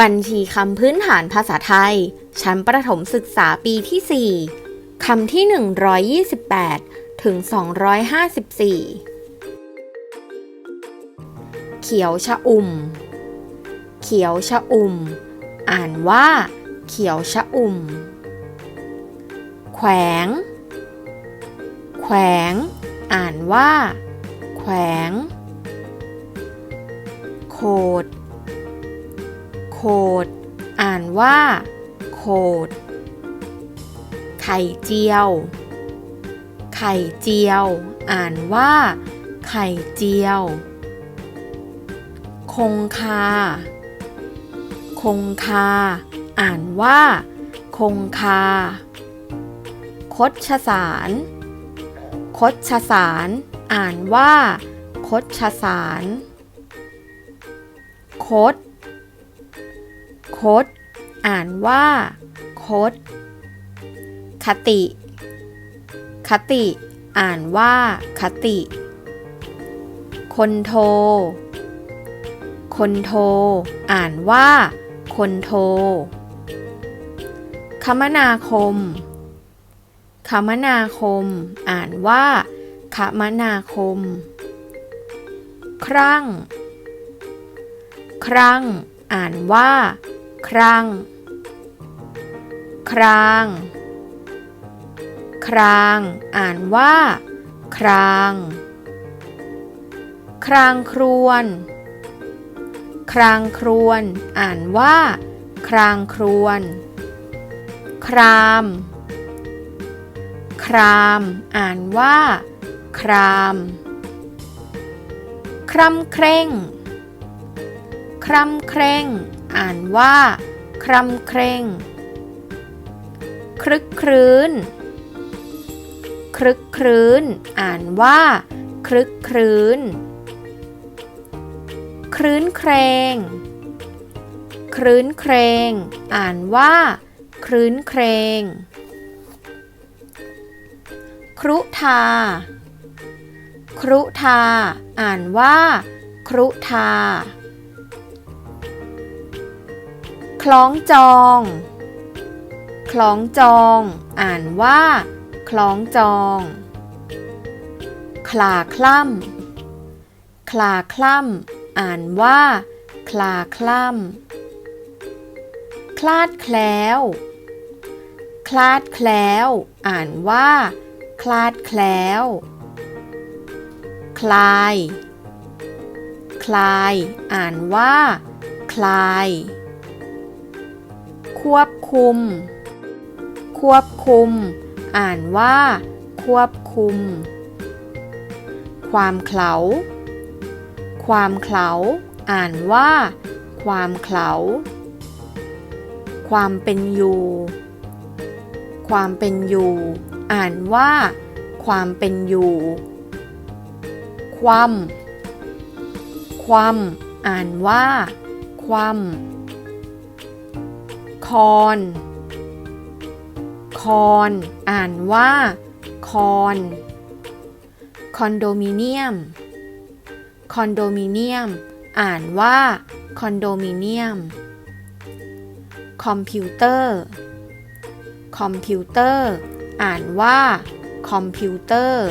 บัญชีคำพื้นฐานภาษาไทย ชั้นประถมศึกษาปีที่ 4 คำที่ 128 ถึง 254 เขียวชะอุ่ม เขียวชะอุ่ม อ่านว่า เขียวชะอุ่ม แขวง แขวง อ่านว่า แขวง โคด ด อ่านว่า โคด ไข่เจียว ไข่เจียว อ่านว่า ไข่เจียว คงคา คงคา อ่านว่า คงคา คดชสาร คดชสาร อ่านว่า คดชสาร คด คด อ่านว่า คด คติ คติ อ่านว่า คติ คนโท คนโท อ่านว่า คนโท คมนาคม คมนาคม อ่านว่า คมนาคม ครั่ง ครั่ง อ่านว่า ครั่ง คราง คราง อ่านว่า คราง ครางครวน ครางครวน อ่านว่า ครางครวน คราม คราม อ่านว่า คราม คร่ำเคร่ง คร่ำเคร่ง อ่านว่า ครำเคร่ง ครึกครื้น ครึกครื้น อ่านว่า ครึกครื้น ครื้นเครงครื้นเครง อ่านว่า ครื้นเครง ครุทาครุทาอ่านว่า ครุทา คล้องจอง คล้องจอง อ่านว่า คล้องจอง คลาคล่ำ คลาคล่ำ อ่านว่า คลาคล่ำ คลาดแคล้ว คลาดแคล้ว อ่านว่า คลาดแคล้ว คลาย คลาย อ่านว่า คลาย ควบคุม ควบคุม อ่านว่า ควบคุม ความเขลาความเขลาอ่านว่า ความเขลาความเป็นอยู่ ความเป็นอยู่ อ่านว่า ความเป็นอยู่ ความ ความ อ่านว่า ความ คอน คอน อ่านว่า คอน คอนโดมิเนียม คอนโดมิเนียม อ่านว่า คอนโดมิเนียม คอมพิวเตอร์ คอมพิวเตอร์ อ่านว่า คอมพิวเตอร์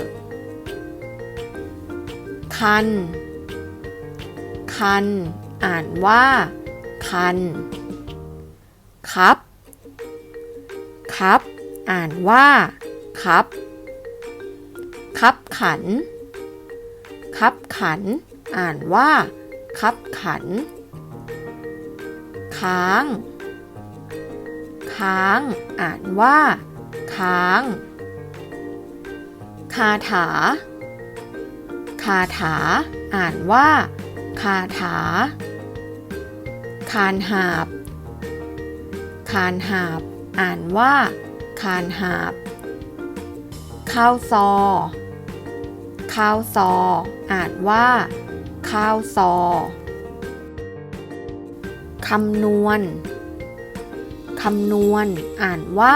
คัน คัน อ่านว่า คัน ครับครับ อ่านว่าครับคับขันคับขัน อ่านว่าคับขัน ค้าง ค้าง อ่านว่า ค้าง คาถา คาถา อ่านว่า คาถา คานหาบ คานหาบ อ่านว่า คานหาบ ข้าวซอ ข้าวซอ อ่านว่า ข้าวซอ คำนวณ คำนวณ อ่านว่า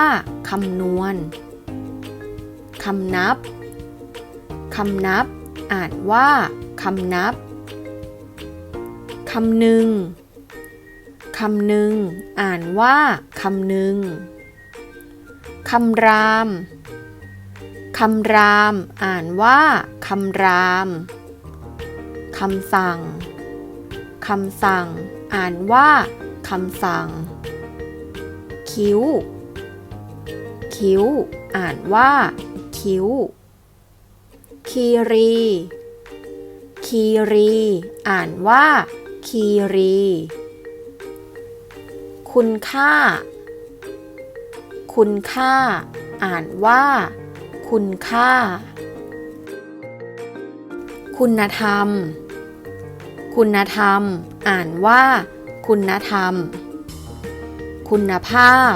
คำนวณ คำนับ คำนับ อ่านว่าคำนับ คำหนึ่ง คำหนึ่งอ่านว่าคำหนึ่งคำรามคำราม อ่านว่าคำรามคำสั่งคำสั่ง อ่านว่าคำสั่ง คิ้ว คิ้ว อ่านว่า คิ้ว คีรี คีรี อ่านว่า คีรี คุณค่า คุณค่า อ่านว่า คุณค่า คุณธรรม คุณธรรม อ่านว่า คุณธรรม คุณภาพ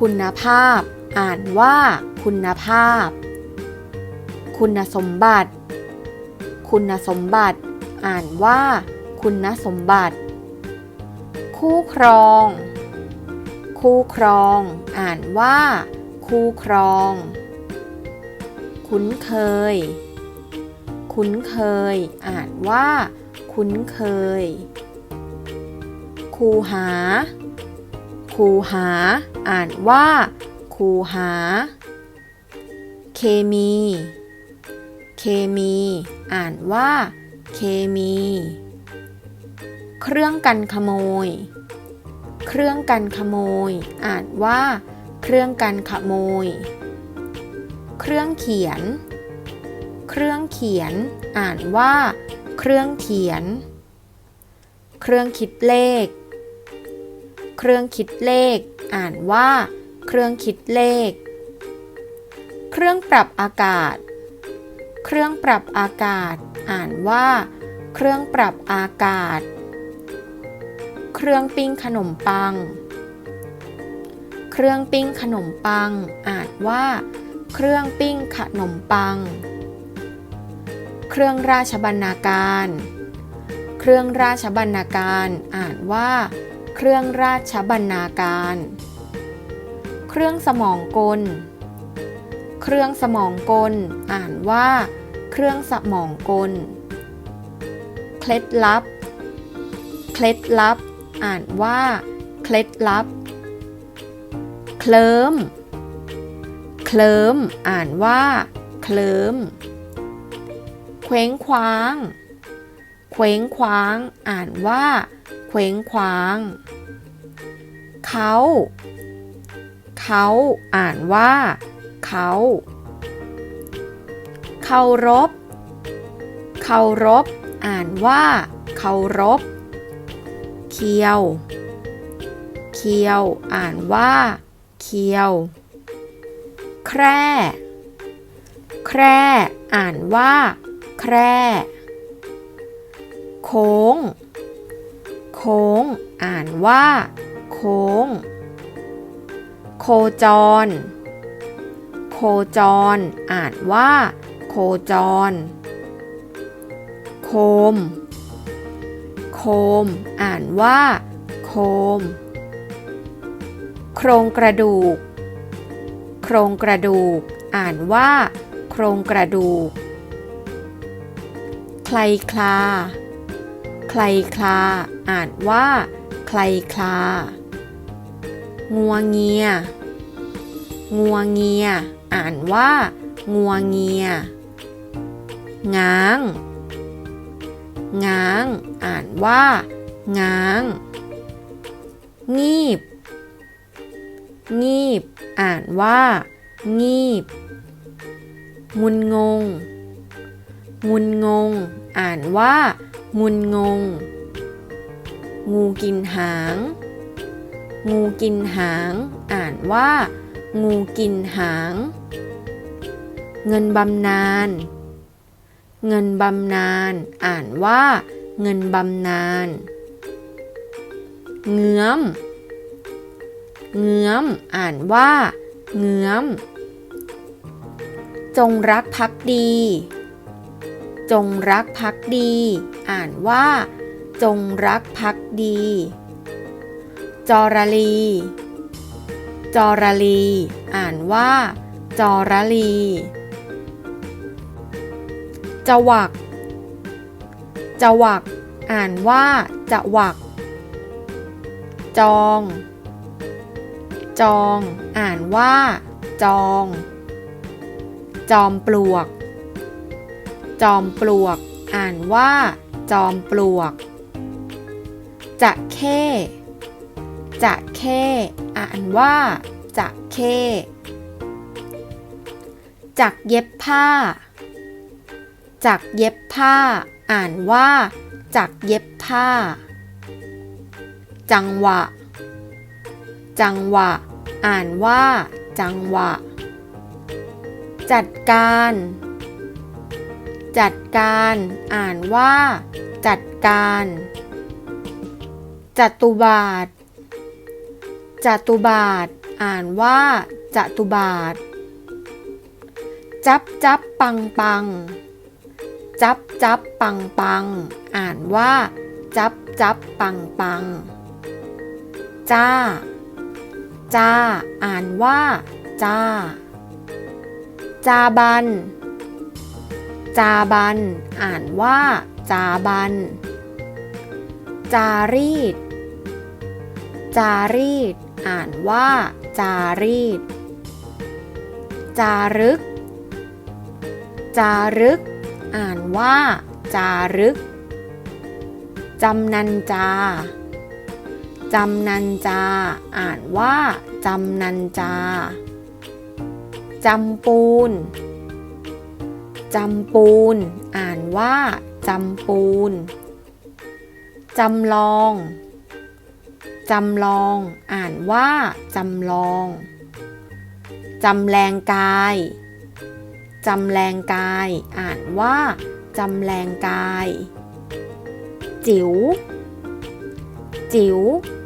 คุณภาพ อ่านว่า คุณภาพ คุณสมบัติ คุณสมบัติ อ่านว่า คุณสมบัติ คู่ครอง คู่ครอง อ่านว่า คู่ครอง คุ้นเคย คุ้นเคย อ่านว่า คุ้นเคย คูหา คูหา อ่านว่า คูหา เคมี เคมี อ่านว่า เคมี เครื่องกันขโมย เครื่องกันขโมย อ่านว่า เครื่องกันขโมย เครื่องเขียน เครื่องเขียน อ่านว่า เครื่องเขียน เครื่องคิดเลข เครื่องคิดเลข อ่านว่า เครื่องคิดเลข เครื่องปรับอากาศ เครื่องปรับอากาศ อ่านว่า เครื่องปรับอากาศ เครื่องปิ้งขนมปัง เครื่องปิ้งขนมปังอ่านว่า เครื่องปิ้งขนมปัง เครื่องราชบรรณาการ เครื่องราชบรรณาการ อ่านว่า เครื่องราชบรรณาการ เครื่องสมองกล เครื่องสมองกล อ่านว่า เครื่องสมองกล เคล็ดลับ เคล็ดลับ อ่านว่า เคล็ดลับ เคลิมเคลิมอ่านว่า เคลิมเคว้งคว้าง เคว้งคว้าง อ่านว่า เคว้งคว้าง เขา เขาอ่านว่า เขาเคารพ เคารพ อ่านว่า เคารพ คียว เคียว อ่านว่า เคียว แคร่ แคร่ อ่านว่า แคร่ โค้ง โค้ง อ่านว่า โค้ง โคจร โคจร อ่านว่า โคจร โคม โคม อ่านว่า โคม โครงกระดูก โครงกระดูก อ่านว่า โครงกระดูก ใครคลา ใครคลา อ่านว่า ใครคลา งัวเงีย งัวเงีย อ่านว่า งัวเงีย ง้าง ง้าง อ่านว่า ง้าง งีบ งีบ อ่านว่า งีบ งุนงง งุนงง อ่านว่า งุนงง งูกินหาง งูกินหาง อ่านว่า งูกินหาง เงินบำนาญ เงินบำนาญอ่านว่าเงินบำนาญเงื้อม เงื้อม อ่านว่า เงื้อม จงรักภักดี จงรักภักดี อ่านว่า จงรักภักดี จอรลี จอรลี อ่านว่า จอรลี จวักจวัก อ่านว่าจวักจจอง จอง อ่านว่า จอง จอมปลวก จอมปลวก อ่านว่า จอมปลวก จะเข้จะเข้อ่านว่า จะเข้จักเย็บผ้า จักเย็บผ้า อ่านว่า จักเย็บผ้า จังหวะ จังหวะ อ่านว่า จังหวะ จัดการ จัดการ อ่านว่า จัดการ จัตุบาท จัตุบาท อ่านว่าจัตุบาท จับจับปังปัง จับจับปังปัง อ่านว่า จับจับปังปัง จ้า จ้า อ่านว่า จ้า จาบัน จาบัน อ่านว่า จาบัน จารีด จารีด อ่านว่า จารีด จารึก จารึก อ่านว่า จารึก จำนันจา จำนันจา อ่านว่า จำนันจา จำปูน จำปูน อ่านว่า จำปูน จำลอง จำลอง อ่านว่า จำลอง จำแรงกาย จำแรงกาย อ่านว่าจำแรงกาย จิ๋ว จิ๋ว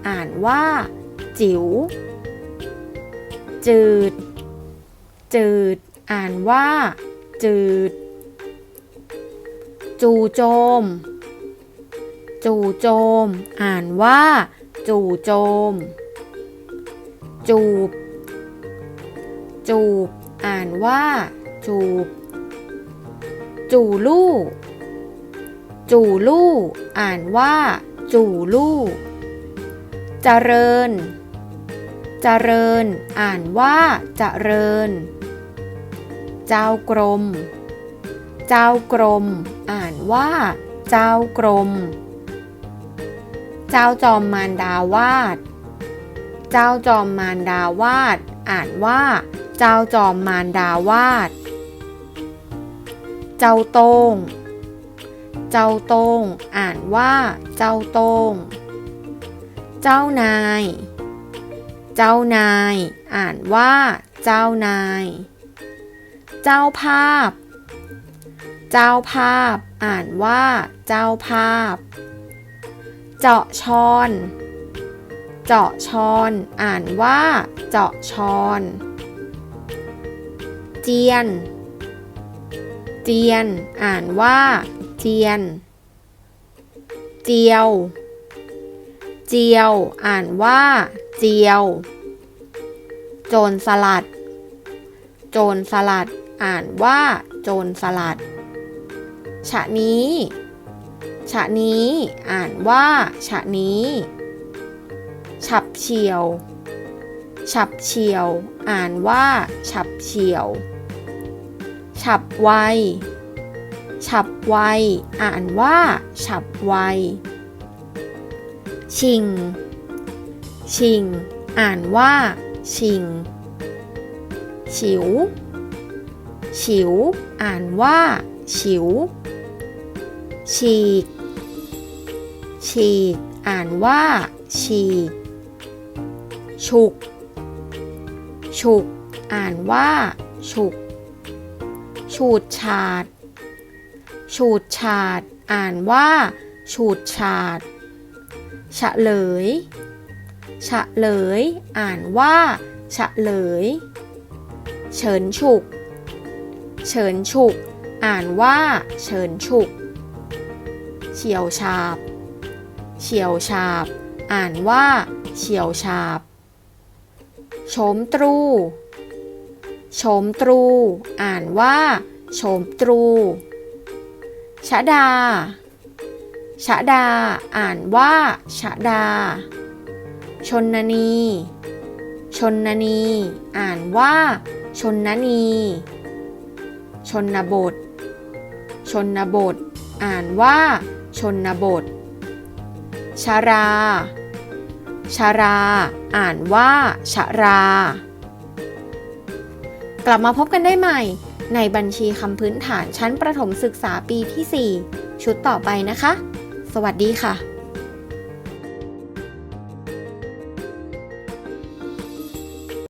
อ่านว่า จิ๋ว จืด จืด อ่านว่า จืด จูโจม จูโจม อ่านว่า จูโจม จูบ จูบ อ่านว่า จูบจูลู่ จูลู่ อ่านว่า จูลู่จเจริญ เจริญ อ่านว่าเจริญ เจ้ากรม เจ้ากรม อ่านว่า เจ้ากรม เจ้าจอมมารดาวาด เจ้าจอมมารดาวาด อ่านว่า เจ้าจอมมารดาวาด เจ้าโต้ง เจ้าโต้ง อ่านว่าเจ้าโต้ง เจ้านาย เจ้านาย อ่านว่า เจ้านาย เจ้าภาพ เจ้าภาพ อ่านว่า เจ้าภาพ เจาะชอน เจาะชอน อ่านว่า เจาะชอน เจียน เจียน อ่านว่า เจียน เจียว เจียว อ่านว่า เจียว โจรสลัด โจรสลัด อ่านว่า โจรสลัด ฉะนี้ ฉะนี้ อ่านว่า ฉะนี้ ฉับเฉียว ฉับเฉียว อ่านว่า ฉับเฉียว ฉับไว ฉับไว อ่านว่า ฉับไว ชิง ชิง อ่านว่า ชิง ฉิว ฉิว อ่านว่า ฉิว ฉีก ฉีก อ่านว่า ฉีก ฉุก ฉุก อ่านว่า ฉุก ฉูดฉาด ฉูดฉาด อ่านว่า ฉูดฉาด ฉะเหลย ฉะเหลย อ่านว่า ฉะเหลย เฉินฉุก เฉินฉุก อ่านว่า เฉินฉุก เฉียวฉาบ เฉียวฉาบ อ่านว่า เฉียวฉาบ โฉมตรูโฉมตรู อ่านว่า โฉมตรูชะดาชะดา อ่านว่าชะดา ชนนีชนนี อ่านว่าชนนี ชนบท ชนบท อ่านว่า ชนบท ชารา ชารา อ่านว่าชรา กลับมาพบกันได้ใหม่ ในบัญชีคำพื้นฐานชั้นประถมศึกษาปีที่ 4 ชุดต่อไปนะคะ สวัสดีค่ะ